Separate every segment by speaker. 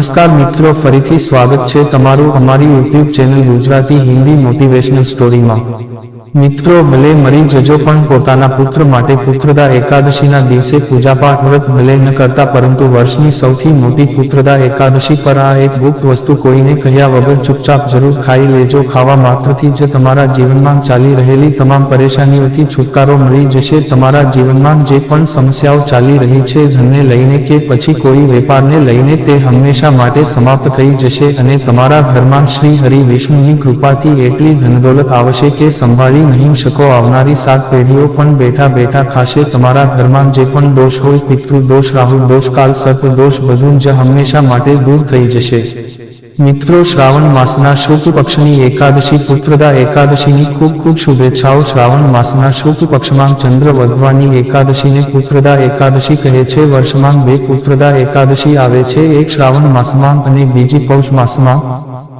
Speaker 1: નમસ્કાર મિત્રો ફરીથી સ્વાગત છે તમારું અમારી YouTube channel Gujarati Hindi motivational સ્ટોરીમાં. મિત્રો, ભલે મરી જજો, પણ પોતાના પુત્ર માટે પુત્રદા એકાદશીના દિવસે પૂજાપાઠ વ્રત ભલે ન કરતા, પરંતુ વર્ષની સૌથી મોટી પુત્રદા એકાદશી પર આ એક ગુપ્ત વસ્તુ કોઈને કહ્યા વગર ચૂપચાપ જરૂર ખાઈ લેજો. ખાવા માત્રથી જ તમારા જીવનમાં ચાલી રહેલી તમામ પરેશાનીઓથી છુટકારો મળી જશે. તમારા જીવનમાં જે પણ સમસ્યાઓ ચાલી રહી છે ધનને લઈને કે પછી કોઈ વેપારને લઈને, તે હંમેશા માટે સમાપ્ત થઈ જશે અને તમારા ઘરમાં શ્રી હરિ વિષ્ણુની કૃપાથી એટલી ધનદોલત આવશે કે સંભાળી નહીં શકો આવનારી સાત પેઢીઓ પણ બેઠા બેઠા ખાશે. તમારા ઘરમાં જે પણ દોષ હોય, પિતૃ દોષ, રાહુ દોષ કાલ સર્પ દોષ બધું જ હંમેશા માટે દૂર થઈ જશે. મિત્રો, શ્રાવણ માસના શુક્લ પક્ષની એકાદશી, પુત્રદા એકાદશીની ખૂબ ખૂબ શુભેચ્છાઓ. શ્રાવણ માસના શુક્લ પક્ષમાં ચંદ્ર વધવાની એકાદશીને પુત્રદા એકાદશી કહે છે. વર્ષમાં બે પુત્રદા એકાદશી આવે છે. એક શ્રાવણ માસમાં અને બીજી પૌષ માસમાં.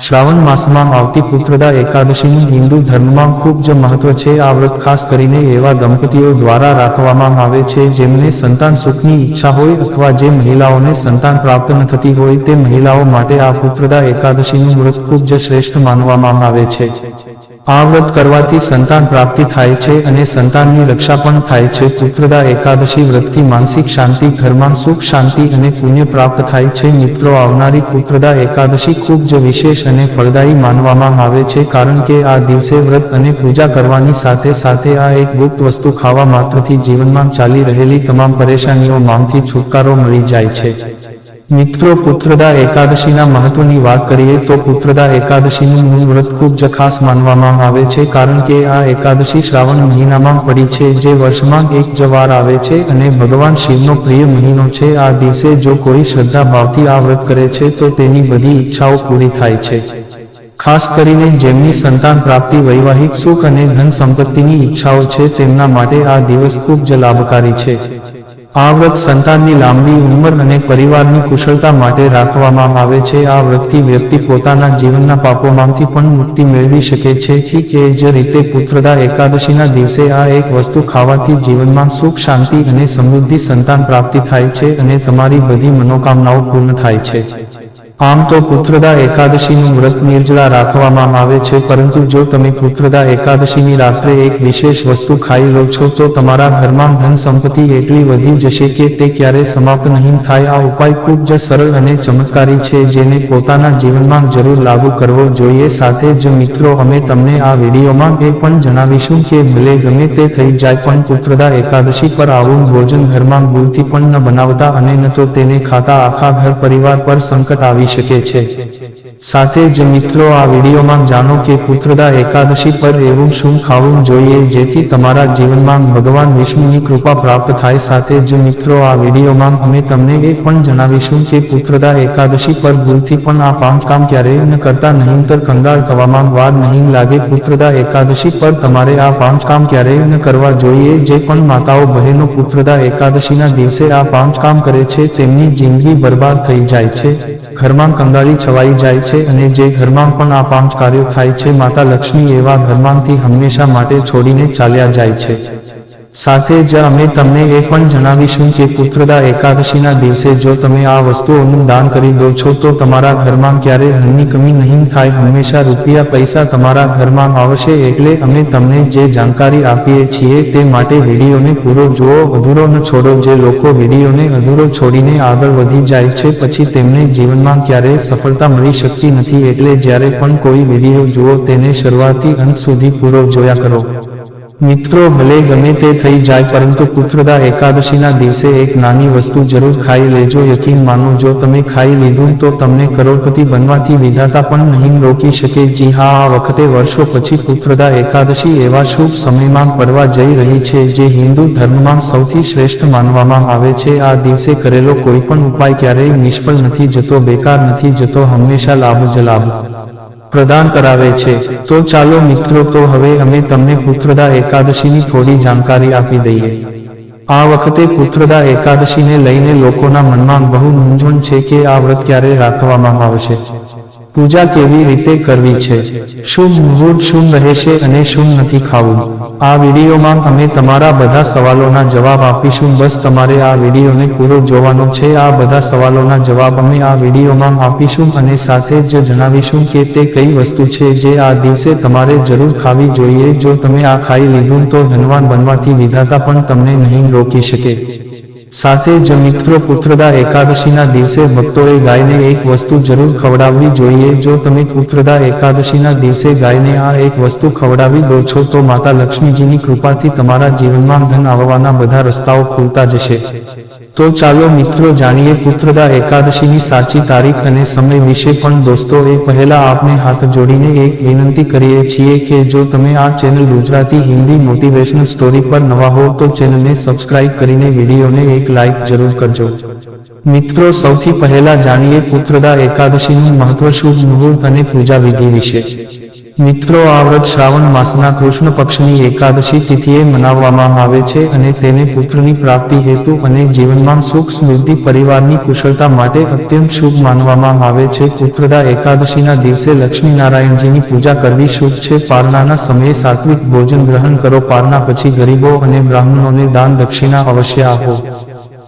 Speaker 1: શ્રાવણ માસમાં આવતી પુત્રદા એકાદશીનું હિન્દુ ધર્મમાં ખૂબ જ મહત્વ છે. આ વ્રત ખાસ કરીને એવા દંપતીઓ દ્વારા રાખવામાં આવે છે, જેમને સંતાન સુખની ઈચ્છા હોય અથવા જે મહિલાઓને સંતાન પ્રાપ્ત ન થતી હોય તે મહિલાઓ માટે આ પુત્રદા એકાદશીનું વ્રત ખૂબ જ શ્રેષ્ઠ માનવામાં આવે છે. આ વ્રત કરવાથી સંતાન પ્રાપ્તિ થાય છે અને સંતાનની રક્ષા પણ થાય છે. પુત્રદા એકાદશી વ્રતથી માનસિક શાંતિ, ઘરમાં સુખ શાંતિ અને પુણ્ય પ્રાપ્ત થાય છે. મિત્રો, આવનારી પુત્રદા એકાદશી ખૂબ જ વિશેષ અને ફળદાયી માનવામાં આવે છે કારણ કે આ દિવસે વ્રત અને પૂજા કરવાની સાથે સાથે આ એક ગુપ્ત વસ્તુ ખાવા માત્રથી જીવનમાં ચાલી રહેલી તમામ પરેશાનીઓ પરેશાનીઓમાંથી છુટકારો મળી જાય છે. મિત્રો, પુત્રદા એકાદશીના મહત્વની વાત કરીએ તો પુત્રદા એકાદશીનું મૂળ વ્રત ખૂબ જ ખાસ માનવામાં આવે છે કારણ કે આ એકાદશી શ્રાવણ મહિનામાં પડી છે જે વર્ષમાં એક જ વાર આવે છે અને ભગવાન શિવનો પ્રિય મહિનો છે. આ દિવસે જો કોઈ શ્રદ્ધા ભાવથી આ વ્રત કરે છે તો તેની બધી ઈચ્છાઓ પૂરી થાય છે. ખાસ કરીને જેમની સંતાન પ્રાપ્તિ વૈવાહિક સુખ અને ધન સંપત્તિની ઈચ્છાઓ છે તેમના માટે આ દિવસ ખૂબ જ લાભકારી છે. આ વ્રત સંતાનની લાંબી ઉંમર અને પરિવારની કુશળતા માટે રાખવામાં આવે છે. આ વ્રતથી વ્યક્તિ પોતાના જીવનના પાપોમાંથી પણ મુક્તિ મેળવી શકે છે. ઠીક એ જ રીતે પુત્રદા એકાદશીના દિવસે આ એક વસ્તુ ખાવાથી જીવનમાં સુખ, શાંતિ અને સમૃદ્ધિ, સંતાન પ્રાપ્તિ થાય છે અને તમારી બધી મનોકામનાઓ પૂર્ણ થાય છે. આમ તો પુત્રદા એકાદશીનું વ્રત નિર્જળા રાખવામાં આવે છે, પરંતુ જો તમે પુત્રદા એકાદશીની રાત્રે એક વિશેષ વસ્તુ ખાઈ લો છો, તો તમારા ઘરમાં ધન સંપત્તિ એટલી વધી જશે કે તે ક્યારે સમાપ્ત નહીં થાય. આ ઉપાય ખૂબ જ સરળ અને ચમત્કારી છે, જેને પોતાના જીવનમાં જરૂર લાગુ કરવો જોઈએ. સાથે જ મિત્રો, અમે તમને આ વિડીયોમાં એ પણ જણાવીશું કે ભલે ગમે તે થઈ જાય, પણ પુત્રદા એકાદશી પર આવું ભોજન ઘરમાં ભૂલથી પણ ન બનાવતા અને ન તો તેને ખાતા આખા ઘર પરિવાર પર સંકટ આવી શકે છે. સાથે જ મિત્રો, આ વિડીયોમાં જાણો કે પુત્રદા એકાદશી પર એવું શું ખાવું જોઈએ જેથી તમારા જીવનમાં ભગવાન વિષ્ણુની કૃપા પ્રાપ્ત થાય. સાથે જ મિત્રો, આ વિડીયોમાં અમે તમને એ પણ જણાવીશું કે પુત્રદા એકાદશી પર ભૂલથી પણ આ પાંચ કામ ક્યારેય ન કરતા નહીંતર કંગાળ થવામાં વાર નહીં લાગે. પુત્રદા એકાદશી પર તમારે આ પાંચ કામ ક્યારેય ન કરવા જોઈએ. જે પણ માતાઓ, બહેનો પુત્રદા એકાદશીના દિવસે આ પાંચ કામ કરે છે, તેમની જિંદગી બરબાદ થઈ જાય છે. ઘરમાં કંગાળી છવાઈ જાય છે અને જે ઘરમાં પણ આ પાંચ કાર્યો થાય છે, માતા લક્ષ્મી એવા ઘરમાંથી હંમેશા માટે છોડીને ચાલ્યા જાય છે. સાથે જ અમે તમને એ પણ જણાવીશું કે પુત્રદા એકાદશીના દિવસે જો તમે આ વસ્તુઓનું દાન કરી દો છો, તો તમારા ઘરમાં ક્યારે ધનની કમી નહીં થાય. હંમેશા રૂપિયા, પૈસા તમારા ઘરમાં આવશે એટલે અમે તમને જે જાણકારી આપીએ છીએ તે માટે વિડીયોને પૂરો જુઓ. અધૂરો ન છોડો. જે લોકો વિડીયોને અધૂરો છોડીને આગળ વધી જાય છે, પછી તેમને જીવનમાં ક્યારેય સફળતા મળી શકતી નથી. એટલે જ્યારે પણ કોઈ વીડિયો જુઓ, તેને શરૂઆતથી અંત સુધી પૂરો જોયા કરો. મિત્રો, ભલે ગમે તે થઈ જાય, પરંતુ પુત્રદા એકાદશીના દિવસે એક નાની વસ્તુ જરૂર ખાઈ લેજો. યકીન માનો, જો તમે ખાઈ લીધું, તો તમને કરોડપતિ બનવાથી વિધાતા પણ નહીં રોકી શકે. જી હા, આ વખતે વર્ષો પછી પુત્રદા એકાદશી એવા શુભ સમયમાં પડવા જઈ રહી છે, જે હિન્દુ ધર્મમાં સૌથી શ્રેષ્ઠ માનવામાં આવે છે. આ દિવસે કરેલો કોઈ પણ ઉપાય ક્યારેય નિષ્ફળ નથી જતો, બેકાર નથી જતો, હંમેશા લાભ જ લાભ પ્રદાન કરાવે છે. તો ચાલો મિત્રો, તો હવે અમે તમને પુત્રદા એકાદશીની થોડી જાણકારી આપી દઈએ. આ વખતે પુત્રદા એકાદશીને લઈને લોકોના મનમાં બહુ મૂંઝવણ છે કે આ વ્રત ક્યારે રાખવામાં આવશે. પૂજા કેવી રીતે કરવી છે? શું મુહૂર્ત શું રહેશે અને શું નથી ખાવું? આ વિડીયોમાં અમે તમારા બધા સવાલોના જવાબ આપીશું. બસ તમારે આ વિડીયોને પૂરો જોવાનો છે. આ બધા સવાલોના જવાબ અમે આ વિડીયોમાં આપીશું અને સાથે જ જણાવીશું કે તે કઈ વસ્તુ છે જે આ દિવસે તમારે જરૂર ખાવી જોઈએ. જો તમે આ ખાઈ લીધું તો ધનવાન બનવાથી વિધાતા પણ તમને નહીં રોકી શકે. સાથે જ મિત્રો પુત્રદા એકાદશીના દિવસે ભક્તોએ ગાયને એક વસ્તુ જરૂર ખવડાવવી જોઈએ. જો તમે પુત્રદા એકાદશીના દિવસે ગાયને આ એક વસ્તુ ખવડાવી દો છો, તો માતા લક્ષ્મીજીની કૃપાથી તમારા જીવનમાં ધન આવવાના બધા રસ્તાઓ ખુલતા જશે. તો ચાલો મિત્રો જાણીએ પુત્રદા એકાદશીની સાચી તારીખ અને સમય વિશે પણ. દોસ્તો, એ પહેલા આપને હાથ જોડીને એક વિનંતી કરીએ છીએ કે જો તમે આ channel Gujarati Hindi motivational story પર નવા હો, તો ચેનલને સબસ્ક્રાઇબ કરીને વિડીયોને એક લાઇક જરૂર કરજો. મિત્રો, સૌથી પહેલા જાણીએ પુત્રદા એકાદશીનું મહત્વ, શુભ મુહૂર્ત અને પૂજા વિધિ વિશે. મિત્રો, આ વ્રત શ્રાવણ માસના કૃષ્ણ પક્ષની એકાદશી તિથિએ મનાવવામાં આવે છે અને તેને પુત્રની પ્રાપ્તિ હેતુ અને જીવનમાં સુખ સમૃદ્ધિ પરિવારની કુશળતા માટે અત્યંત શુભ માનવામાં આવે છે. પુત્રદા એકાદશીના દિવસે લક્ષ્મીનારાયણજીની પૂજા કરવી શુભ છે. પારણાના સમયે સાત્વિક ભોજન ગ્રહણ કરો. પારણા પછી ગરીબો અને બ્રાહ્મણોને દાન દક્ષિણા અવશ્ય આપો.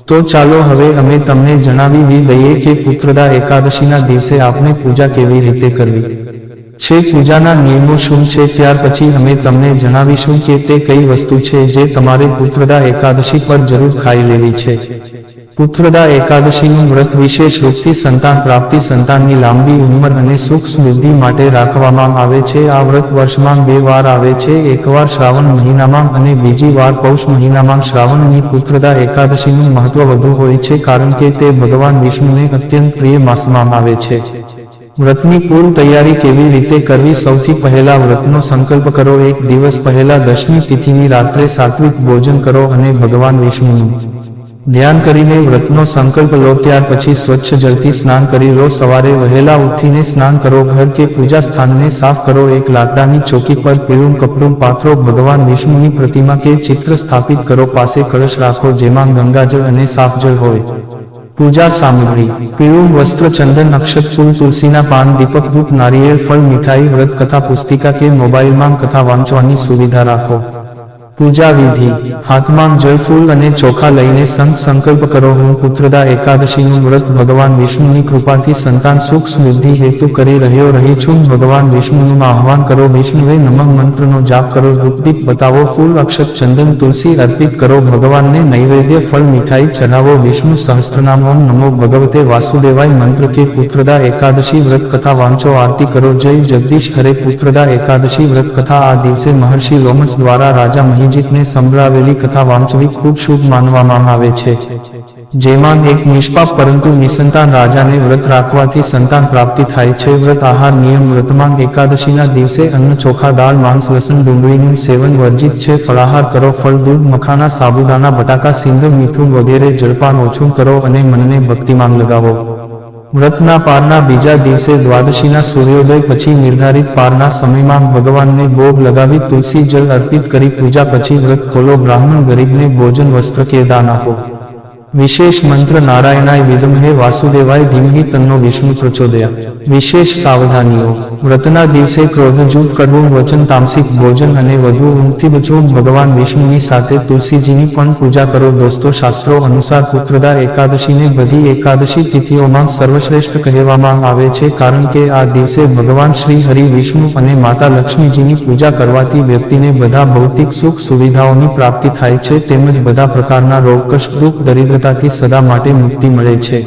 Speaker 1: તો ચાલો હવે અમે તમને જણાવી દઈએ કે પુત્રદા એકાદશીના દિવસે આપણે પૂજા કેવી રીતે કરવી? છે પૂજાના નિયમો શું છે? ત્યાર પછી અમે તમને જણાવીશું કે તે કઈ વસ્તુ છે જે તમારે પુત્રદા એકાદશી પર જરૂર ખાઈ લેવી છે. પુત્રદા એકાદશીનું વ્રત વિશેષ રૂપથી સંતાન પ્રાપ્તિ, સંતાનની લાંબી ઉંમર અને સુખ સમૃદ્ધિ માટે રાખવામાં આવે છે. આ વ્રત વર્ષમાં બે વાર આવે છે. એકવાર શ્રાવણ મહિનામાં અને બીજી વાર પૌષ મહિનામાં શ્રાવણની પુત્રદા એકાદશીનું મહત્વ વધુ હોય છે કારણ કે તે ભગવાન વિષ્ણુને અત્યંત પ્રિય માસમાં આવે છે. વ્રતની પૂર્વ તૈયારી કેવી રીતે કરવી? સૌથી પહેલા વ્રતનો સંકલ્પ કરો. એક દિવસ પહેલા દશમી તિથિની રાત્રે સાત્વિક ભોજન કરો અને ભગવાન વિષ્ણુનું ધ્યાન કરીને વ્રતનો સંકલ્પ લો. ત્યાર પછી સ્વચ્છ જળથી સ્નાન કરી લો. સવારે વહેલા ઉઠીને સ્નાન કરો. ઘર કે પૂજા સ્થાનને સાફ કરો. એક લાકડાની ચોકી પર પીળું કપડું પાથરો ભગવાન વિષ્ણુની પ્રતિમા કે ચિત્ર સ્થાપિત કરો. પાસે કળશ રાખો, જેમાં ગંગાજળ અને સાફ જળ હોય. પૂજા સામગ્રી, પીળું વસ્ત્ર, ચંદન અક્ષત ફૂલ તુલસીના પાન, દીપક, ધૂપ, નારિયેળ, ફળ, મીઠાઈ, વ્રત, કથા, પુસ્તિકા કે મોબાઈલમાં કથા વાંચવાની સુવિધા રાખો. પૂજા વિધિ હાથમાં જયફૂલ અને ચોખા લઈને સંત સંકલ્પ કરો, હું પુત્રદા એકાદશીનું વ્રત ભગવાન વિષ્ણુની કૃપાથી સંતાન સુખ સમૃદ્ધિ હેતુ કરી રહ્યો રહી છું. ભગવાન વિષ્ણુનું આહવાન કરો, વિષ્ણુએ નમઃ મંત્રનો જાપ કરો, રૂપદીપ બતાવો, ફૂલ અક્ષત ચંદન તુલસી અર્પિત કરો, ભગવાનને નૈવેદ્ય ફળ મીઠાઈ ચઢાવો, વિષ્ણુ સહસ્ત્રનામ ઓમ નમો ભગવતે વાસુદેવાય મંત્ર કે પુત્રદા એકાદશી વ્રત કથા વાંચો, આરતી કરો, જય જગદીશ, હરે પુત્રદા એકાદશી વ્રત કથા, આ દિવસે મહર્ષિ લોમસ દ્વારા રાજા મહિજીતને સંભળાવેલી કથા વાંચવી ખૂબ શુભ માનવામાં આવે છે. જેમાં એક નિષ્પાપ પરંતુ નિસંતાન રાજાને વ્રત રાખવાથી સંતાન પ્રાપ્તિ થાય છે. વ્રત આહાર નિયમ વ્રતમાં એકાદશીના દિવસે અન્ન, ચોખા, દાળ, માંસ, લસણ, ડુંગળીનું સેવન વર્જિત છે. ફળાહાર કરો, ફળ, દૂધ, મખાના સાબુદાના બટાકા સિંદર મીઠું વગેરે, જળપાન ઓછું કરો અને મનને ભક્તિમાં લગાવો. વ્રતના પારના બીજા દિવસે દ્વાદશીના સૂર્યોદય પછી નિર્ધારિત પારના સમયમાં ભગવાનને ભોગ લગાવી તુલસી જળ અર્પિત કરી પૂજા પછી વ્રત ખોલો. બ્રાહ્મણ ગરીબને ભોજન વસ્ત્ર કે દાન આપો. વિશેષ મંત્ર નારાયણાય વિદમહે વાસુદેવાય ધીમહી તન્નો વિષ્ણુ પ્રચોદયા. વિશેષ સાવધાનીઓ. વ્રતના દિવસે ક્રોધજૂથ કરવું વચન, તામસિક, ભોજન અને વધુ ઊંઘથી બચવું ભગવાન વિષ્ણુની સાથે તુલસીજીની પણ પૂજા કરો. દોસ્તો, શાસ્ત્રો અનુસાર પુત્રદા એકાદશીને બધી એકાદશી તિથિઓમાં સર્વશ્રેષ્ઠ કહેવામાં આવે છે, કારણ કે આ દિવસે ભગવાન શ્રી હરિ વિષ્ણુ અને માતા લક્ષ્મીજીની પૂજા કરવાથી વ્યક્તિને બધા ભૌતિક સુખ સુવિધાઓની પ્રાપ્તિ થાય છે, તેમજ બધા પ્રકારના રોગ કષ્ટ દુઃખ, દરિદ્રતાથી સદા માટે મુક્તિ મળે છે.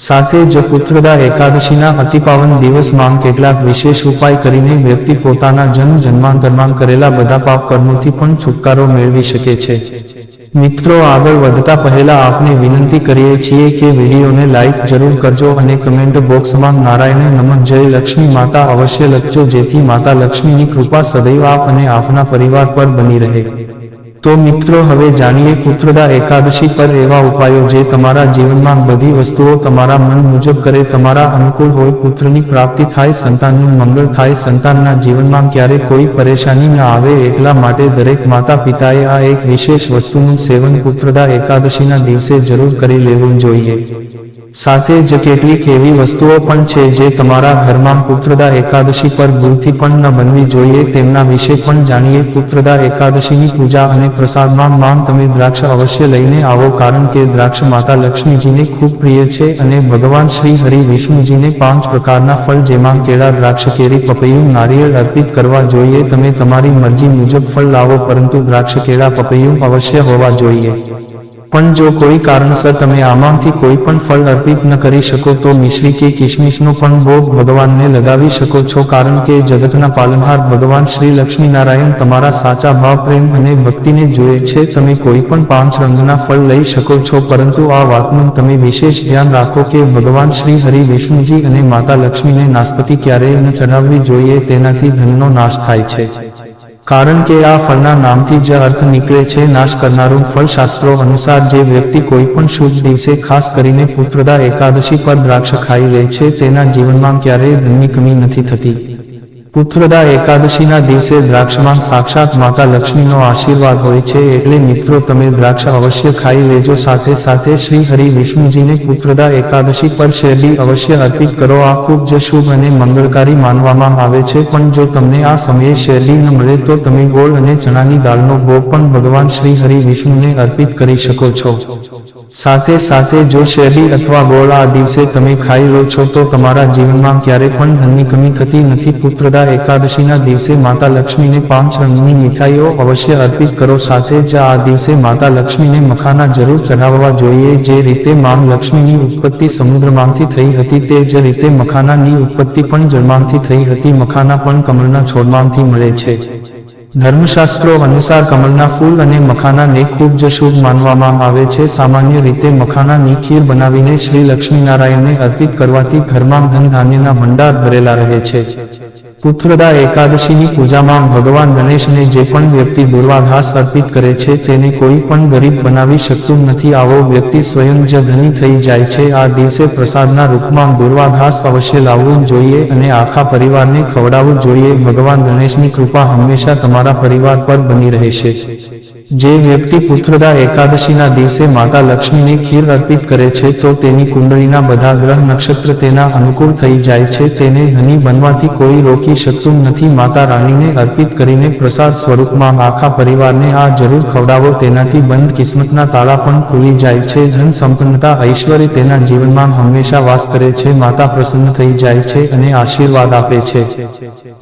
Speaker 1: સાથે જ પુત્રદા એકાદશીના અતિપાવન દિવસમાં કેટલાક વિશેષ ઉપાય કરીને વ્યક્તિ પોતાના જન્મ જન્માંતરમાં કરેલા બધા પાપ કર્મોથી પણ છુટકારો મેળવી શકે છે. મિત્રો, આગળ વધતા પહેલા આપને વિનંતી કરીએ છીએ કે વિડીયોને લાઇક જરૂર કરજો અને કમેન્ટ બોક્સમાં નારાયણ નમન જય લક્ષ્મી માતા અવશ્ય લખજો જેથી માતા લક્ષ્મીની કૃપા સદૈવ આપ અને આપના પરિવાર પર બની રહે. તો મિત્રો, હવે જાણીએ પુત્રદા એકાદશી પર એવા ઉપાયો જે તમારા જીવનમાં બધી વસ્તુઓ તમારા મન મુજબ કરે, તમારા અનુકૂળ હોય, પુત્રની પ્રાપ્તિ થાય, સંતાનનું મંગળ થાય, સંતાનના જીવનમાં ક્યારે કોઈ પરેશાની ન આવે, એટલા માટે દરેક માતા પિતાએ આ એક વિશેષ વસ્તુનું સેવન પુત્રદા એકાદશીના દિવસે જરૂર કરી લેવું જોઈએ. સાથે જ કેટલીક એવી વસ્તુઓ પણ છે જે તમારા ઘરમાં પુત્રદા એકાદશી પર ભૂલથી પણ ન બનવી જોઈએ, તેમના વિશે પણ જાણીએ પુત્રદા એકાદશીની પૂજા અને પ્રસાદમાં માંગ તમે દ્રાક્ષ અવશ્ય લઈને આવો, કારણ કે દ્રાક્ષ માતા લક્ષ્મીજીને ખૂબ પ્રિય છે અને ભગવાન શ્રી હરિ વિષ્ણુજીને પાંચ પ્રકારના ફળ જેમાં કેળા, દ્રાક્ષ, કેરી, પપૈયું, નારિયેળ અર્પિત કરવા જોઈએ. તમે તમારી મરજી મુજબ ફળ લાવો, પરંતુ દ્રાક્ષ, કેળા, પપૈયું અવશ્ય હોવા જોઈએ. પણ જો કોઈ કારણસર તમે આમાંથી કોઈ પણ ફળ અર્પિત ન કરી શકો તો મિશ્રી કે કિશમિશનો પણ ભોગ ભગવાનને લગાવી શકો છો. કારણ કે જગતના પાલનહાર ભગવાન શ્રી લક્ષ્મીનારાયણ તમારા સાચા ભાવ, પ્રેમ અને ભક્તિને જુએ છે. તમે કોઈ પણ પાંચ રંગના ફળ લઈ શકો છો. પરંતુ આ વાતનું તમે વિશેષ ધ્યાન રાખો કે ભગવાન શ્રી હરિ વિષ્ણુજી અને માતા લક્ષ્મીને નાસ્પતિ ક્યારેય ન ચઢાવવી જોઈએ. તેનાથી ધનનો નાશ થાય છે. કારણ કે આ ફળના નામથી જ અર્થ નીકળે છે, નાશ કરનારું ફળ શાસ્ત્રો અનુસાર જે વ્યક્તિ કોઈ પણ શુભ દિવસે ખાસ કરીને પુત્રદા એકાદશી પર દ્રાક્ષ ખાઈ લે છે, તેના જીવનમાં ક્યારેય ધનની કમી નથી થતી. પુત્રદા એકાદશીના દિવસે દ્રાક્ષમાં સાક્ષાત માતા લક્ષ્મીનો આશીર્વાદ હોય છે એટલે મિત્રો તમે દ્રાક્ષ અવશ્ય ખાઈ લેજો. સાથે સાથે શ્રી હરિ વિષ્ણુજીને પુત્રદા એકાદશી પર શેરડી અવશ્ય અર્પિત કરો. આ ખૂબ જ શુભ અને મંગળકારી માનવામાં આવે છે. પણ જો તમને આ સમયે શેરડી ન મળે તો તમે ગોળ અને ચણાની દાળનો ભોગ પણ ભગવાન શ્રી હરિ વિષ્ણુને અર્પિત કરી શકો છો. સાથે સાથે જો શેરડી અથવા ગોળ આ દિવસે તમે ખાઈ લો છો તો તમારા જીવનમાં ક્યારે પણ ધનની કમી થતી નથી. પુત્રદા, એકાદશીના દિવસે માતા લક્ષ્મીને પાંચ રંગની મીઠાઈઓ અવશ્ય અર્પિત કરો. સાથે જ આ દિવસે માતા લક્ષ્મીને મખાના જરૂર ચઢાવવા જોઈએ. જે રીતે માં લક્ષ્મીની ઉત્પત્તિ સમુદ્રમાંથી થઈ હતી તે જ રીતે મખાનાની ઉત્પત્તિ પણ જળમાંથી થઈ હતી. મખાના પણ કમળના છોડમાંથી મળે છે. ધર્મશાસ્ત્રો અનુસાર કમળના ફૂલ અને મખાનાને ખૂબ જ શુભ માનવામાં આવે છે. સામાન્ય રીતે મખાનાની ખીર બનાવીને શ્રી લક્ષ્મીનારાયણને અર્પિત કરવાથી ઘરમાં ધન ધાન્યના ભંડાર ભરેલા રહે છે. પુત્રદા એકાદશીની પૂજામાં ભગવાન ગણેશને જે પણ વ્યક્તિ દુર્વાઘાસ અર્પિત કરે છે તેને કોઈ પણ ગરીબ બનાવી શકતું નથી. આવો વ્યક્તિ સ્વયં જ ધની થઈ જાય છે. આ દિવસે પ્રસાદના રૂપમાં દુર્વાઘાસ અવશ્ય લાવવું જોઈએ અને આખા પરિવારને ખવડાવવું જોઈએ. ભગવાન ગણેશની કૃપા હંમેશા તમારા પરિવાર પર બની રહેશે. જે વ્યક્તિ પુત્રદા એકાદશીના દિવસે માતા લક્ષ્મીને ખીર અર્પિત કરે છે, તો તેની કુંડળીના બધા ગ્રહ નક્ષત્ર તેના અનુકૂળ થઈ જાય છે, તેને ધની બનવાથી કોઈ રોકી શકતું નથી. માતા રાણીને અર્પિત કરીને પ્રસાદ સ્વરૂપમાં આખા પરિવારને આ જરૂર ખવડાવો, તેનાથી બંધ કિસ્મતના તાળા પણ ખુલી જાય છે. ધન સંપન્નતા ઐશ્વર્ય તેના જીવનમાં હંમેશા વાસ કરે છે, માતા પ્રસન્ન થઈ જાય છે અને આશીર્વાદ આપે છે.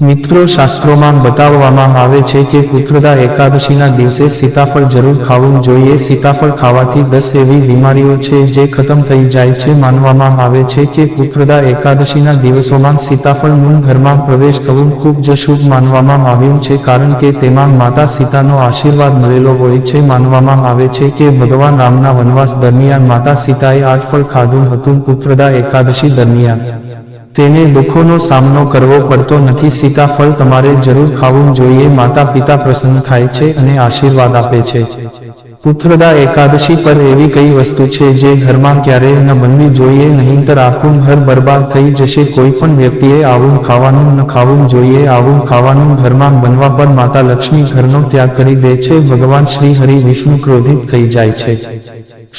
Speaker 1: મિત્રો, શાસ્ત્રોમાં બતાવવામાં આવે છે કે પુત્રદા એકાદશીના દિવસે સીતાફળ જરૂર ખાવું જોઈએ. સીતાફળ ખાવાથી દસ એવી બીમારીઓ છે જે ખતમ થઈ જાય છે. માનવામાં આવે છે કે પુત્રદા એકાદશીના દિવસોમાં સીતાફળનું ઘરમાં પ્રવેશ કરવું ખૂબ જ શુભ માનવામાં આવ્યું છે કારણ કે તેમાં માતા સીતાનો આશીર્વાદ મળેલો હોય છે. માનવામાં આવે છે કે ભગવાન રામના વનવાસ દરમિયાન માતા સીતાએ આ ફળ ખાધું હતું પુત્રદા એકાદશી દરમિયાન. તેને દુઃખોનો સામનો કરવો પડતો નથી. સીતાફળ તમારે જરૂર ખાવું જોઈએ. માતા પિતા પ્રસન્ન થાય છે અને આશીર્વાદ આપે છે. પુત્રદા એકાદશી પર એવી કઈ વસ્તુ છે જે ઘરમાં ક્યારેય ન બનવી જોઈએ? નહીંતર આખું ઘર બરબાદ થઈ જશે. કોઈ પણ વ્યક્તિએ આવું ખાવાનું ન ખાવું જોઈએ. આવું ખાવાનું ઘરમાં બનવા પર માતા લક્ષ્મી ઘરનો ત્યાગ કરી દે છે. ભગવાન શ્રી હરિ વિષ્ણુ ક્રોધિત થઈ જાય છે.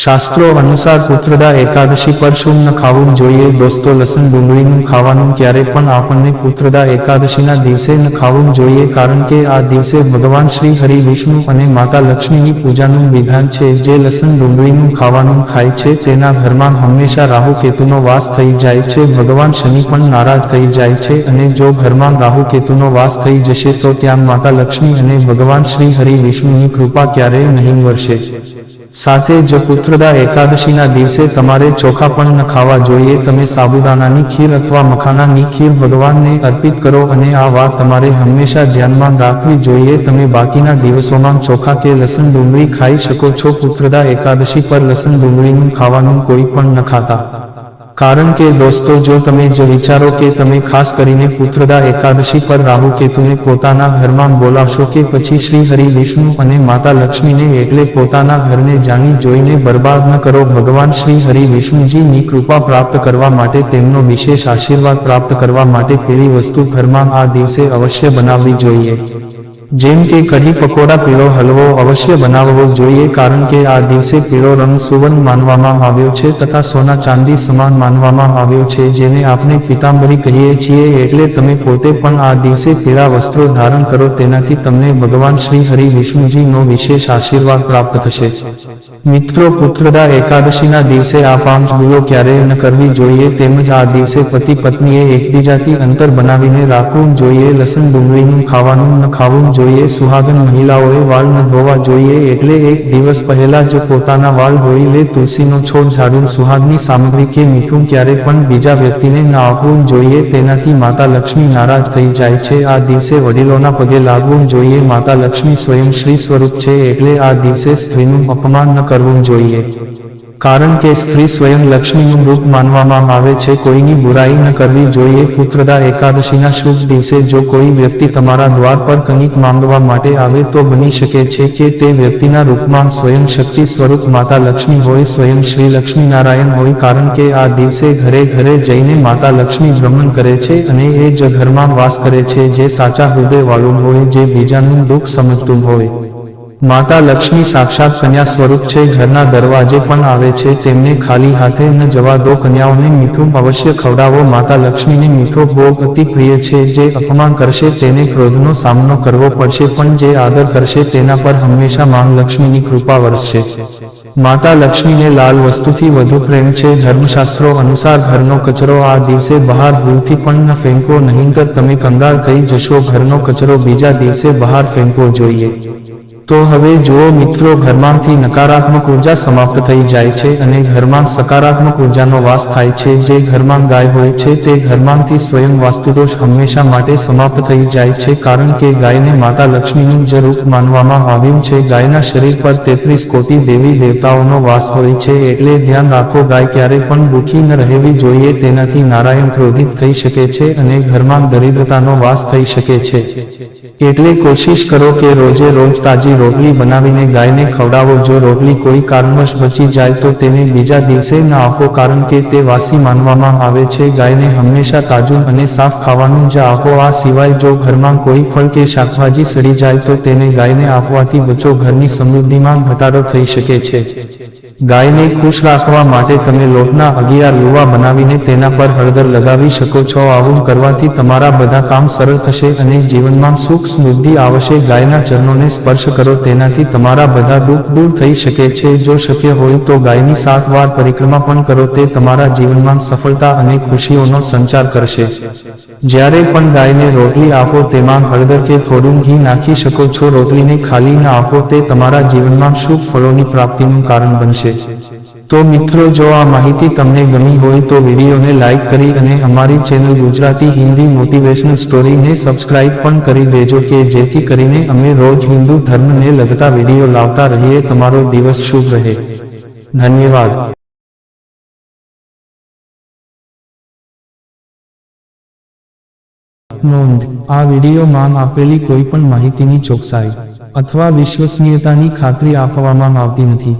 Speaker 1: શાસ્ત્રો અનુસાર પુત્રદા એકાદશી પર શું ખાવું જોઈએ. દોસ્તો, લસણ ડુંગળીનું ખાવાનું ક્યારે પણ આપણને પુત્રદા એકાદશીના દિવસે ન ખાવું જોઈએ કારણ કે આ દિવસે ભગવાન શ્રી હરિ વિષ્ણુ અને માતા લક્ષ્મીની પૂજાનું વિધાન છે. જે લસણ ડુંગળીનું ખાવાનું ખાય છે, તેના ઘરમાં હંમેશા રાહુ કેતુનો વાસ થઈ જાય છે. ભગવાન શનિ પણ નારાજ થઈ જાય છે અને જો ઘરમાં રાહુ કેતુનો વાસ થઈ જશે તો ત્યાં માતા લક્ષ્મી અને ભગવાન શ્રી હરિ વિષ્ણુની કૃપા ક્યારેય નહીં વરસે. સાથે જ પુત્રદા એકાદશીના દિવસે તમારે ચોખા પણ ન ખાવા જોઈએ. તમે સાબુદાનાની ખીર અથવા મખાનાની ખીર ભગવાનને અર્પિત કરો અને આ વાત તમારે હંમેશા ધ્યાનમાં રાખવી જોઈએ. તમે બાકીના દિવસોમાં ચોખા કે લસણ ડુંગળી ખાઈ શકો છો. પુત્રદા એકાદશી પર લસણ ડુંગળીનું ખાવાનું કોઈ પણ ન ખાતા. કારણ કે દોસ્તો, જો તમે જ વિચારો કે તમે ખાસ કરીને પુત્રદા એકાદશી પર રાહુ કેતુને પોતાના ઘરમાં બોલાવશો કે પછી શ્રી હરિ વિષ્ણુ અને માતા લક્ષ્મીને એટલે પોતાના ઘરને જાણી જોઈને બરબાદ ન કરો, ભગવાન શ્રી હરિ વિષ્ણુજીની કૃપા પ્રાપ્ત કરવા માટે તેમનો વિશેષ આશીર્વાદ પ્રાપ્ત કરવા માટે પેલી વસ્તુ ઘરમાં આ દિવસે અવશ્ય બનાવવી જોઈએ. જેમ કે કઢી પકોડા પીળો હલવો અવશ્ય બનાવવો જોઈએ કારણ કે આ દિવસે પીળો રંગ સુવર્ણ માનવામાં આવ્યો છે તથા સોના ચાંદી સમાન માનવામાં આવ્યો છે જેને આપણે પિતાંબરી કહીએ છીએ એટલે તમે પોતે પણ આ દિવસે પીળા વસ્ત્રો ધારણ કરો તેનાથી તમને ભગવાન શ્રી હરિ વિષ્ણુજીનો વિશેષ આશીર્વાદ પ્રાપ્ત થશે. મિત્રો, પુત્રદા એકાદશીના દિવસે આ પાંચ ભૂલો ક્યારેય ન કરવી જોઈએ, તેમજ આ દિવસે પતિ પત્નીએ એકબીજાથી અંતર બનાવીને રાખવું જોઈએ, લસણ ડુંગળીનું ખાવાનું ન ખાવું જોઈએ, સુહાગન મહિલાઓએ વાળ ન ધોવા જોઈએ, એટલે એક દિવસ પહેલા જ પોતાના વાળ ધોઈ લે, તુલસીનો છોડ ઝાડુ, સુહાગની સામગ્રી કે મીઠું ક્યારે પણ બીજા વ્યક્તિને ન આપવું જોઈએ, તેનાથી માતા લક્ષ્મી નારાજ થઈ જાય છે. આ દિવસે વડીલોના પગે લાગવું જોઈએ, માતા લક્ષ્મી સ્વયં શ્રી સ્વરૂપ છે, એટલે આ દિવસે સ્ત્રીનું અપમાન ન કરવું જોઈએ. કારણ કે સ્ત્રી સ્વયં લક્ષ્મીનું રૂપ માનવામાં આવે છે, કોઈની બુરાઈ ન કરવી જોઈએ. પુત્રદા એકાદશીના શુભ દિવસે જો કોઈ વ્યક્તિ તમારા દ્વાર પર કંઈક માંગવા માટે આવે તો બની શકે છે કે તે વ્યક્તિના રૂપમાં સ્વયં શક્તિ સ્વરૂપ માતા લક્ષ્મી હોય, સ્વયં શ્રી લક્ષ્મી નારાયણ હોય. કારણ કે આ દિવસે ઘરે ઘરે જઈને માતા લક્ષ્મી ભ્રમણ કરે છે અને એ જ ઘરમાં વાસ કરે છે, જે સાચા હૃદયવાળું હોય, જે બીજાનું દુઃખ સમજતું હોય. માતા લક્ષ્મી સાક્ષાત કન્યા સ્વરૂપ છે. ઘરના દરવાજે પણ આવે છે. તેમને ખાલી હાથે ન જવા દો. કન્યાઓને મીઠું અવશ્ય ખવડાવો. માતા લક્ષ્મીને મીઠો ભોગ અતિ પ્રિય છે. જે અપમાન કરશે તેને ક્રોધનો સામનો કરવો પડશે, પણ જે આદર કરશે તેના પર હંમેશા માંગ લક્ષ્મીની કૃપા વરસશે. માતા લક્ષ્મીને લાલ વસ્તુથી વધુ પ્રેમ છે. ધર્મશાસ્ત્રો અનુસાર ઘરનો કચરો આ દિવસે બહાર ભૂલથી પણ ન ફેંકો. નહીંતર તમે કંગાળ થઈ જશો. ઘરનો કચરો બીજા દિવસે બહાર ફેંકવો જોઈએ. તો હવે જુઓ મિત્રો ઘરમાંથી નકારાત્મક ઊર્જા સમાપ્ત થઈ જાય છે અને ઘરમાં સકારાત્મક ઉર્જાનો વાસ થાય છે, જે ઘરમાં ગાય હોય છે, તે ઘરમાંથી સ્વયં વાસ્તુદોષ હંમેશા માટે સમાપ્ત થઈ જાય છે કારણ કે ગાયને માતા લક્ષ્મીનું જ રૂપ માનવામાં આવ્યું છે. ગાયના શરીર પર તેત્રીસ કોટી દેવી દેવતાઓનો વાસ હોય છે એટલે ધ્યાન રાખો, ગાય ક્યારે પણ દુઃખી ન રહેવી જોઈએ, તેનાથી નારાયણ ક્રોધિત થઈ શકે છે અને ઘરમાં દરિદ્રતાનો વાસ થઈ શકે છે. એટલે કોશિશ કરો કે રોજે રોજ તાજી રોટલી બનાવીને ગાયને ખવડાવો. જો રોટલી કોઈ કારણવશ બચી જાય તો તેને બીજા દિવસે ના આપો, કારણ કે તે વાસી માનવામાં આવે છે. ગાયને હંમેશા તાજું અને સાફ ખાવાનું જ આપો. આ સિવાય જો ઘરમાં કોઈ ફળ કે શાકભાજી સડી જાય તો તેને ગાયને આપવાથી બચો. ઘરની સમૃદ્ધિમાં ઘટાડો થઈ શકે છે. ગાયને ખુશ રાખવા માટે તમે લોટના અગિયાર લુવા બનાવીને તેના પર હળદર લગાવી શકો છો. આવું કરવાથી તમારા બધા કામ સરળ થશે અને જીવનમાં સુખ સમૃદ્ધિ આવશે, ગાયના ચરણોને સ્પર્શ કરો, તેનાથી તમારા બધા દુઃખ દૂર થઈ શકે છે. જો શક્ય હોય તો ગાયની સાત વાર પરિક્રમા પણ કરો, તે તમારા જીવનમાં સફળતા અને ખુશીઓનો સંચાર કરશે. જ્યારે પણ ગાયને રોટલી આપો, તેમાં હળદર કે થોડું ઘી નાખી શકો છો. રોટલીને ખાલી ના આપો, તે તમારા જીવનમાં શુભ ફળોની પ્રાપ્તિનું કારણ બનશે. તો મિત્રો, જો આ માહિતી તમને ગમી હોય તો વિડીયોને લાઇક કરી અને અમારી ચેનલ ગુજરાતી હિન્દી મોટિવેશનલ સ્ટોરીને સબસ્ક્રાઇબ પણ કરી દેજો કે જેથી કરીને અમે રોજ હિન્દુ ધર્મને લગતા વીડિયો લાવતા રહીએ. તમારો દિવસ શુભ રહે. ધન્યવાદ. નોંધ, આ વિડીયોમાં આપેલી કોઈ પણ માહિતીની ચોકસાઈ અથવા વિશ્વસનીયતાની ખાતરી આપવામાં આવતી નથી.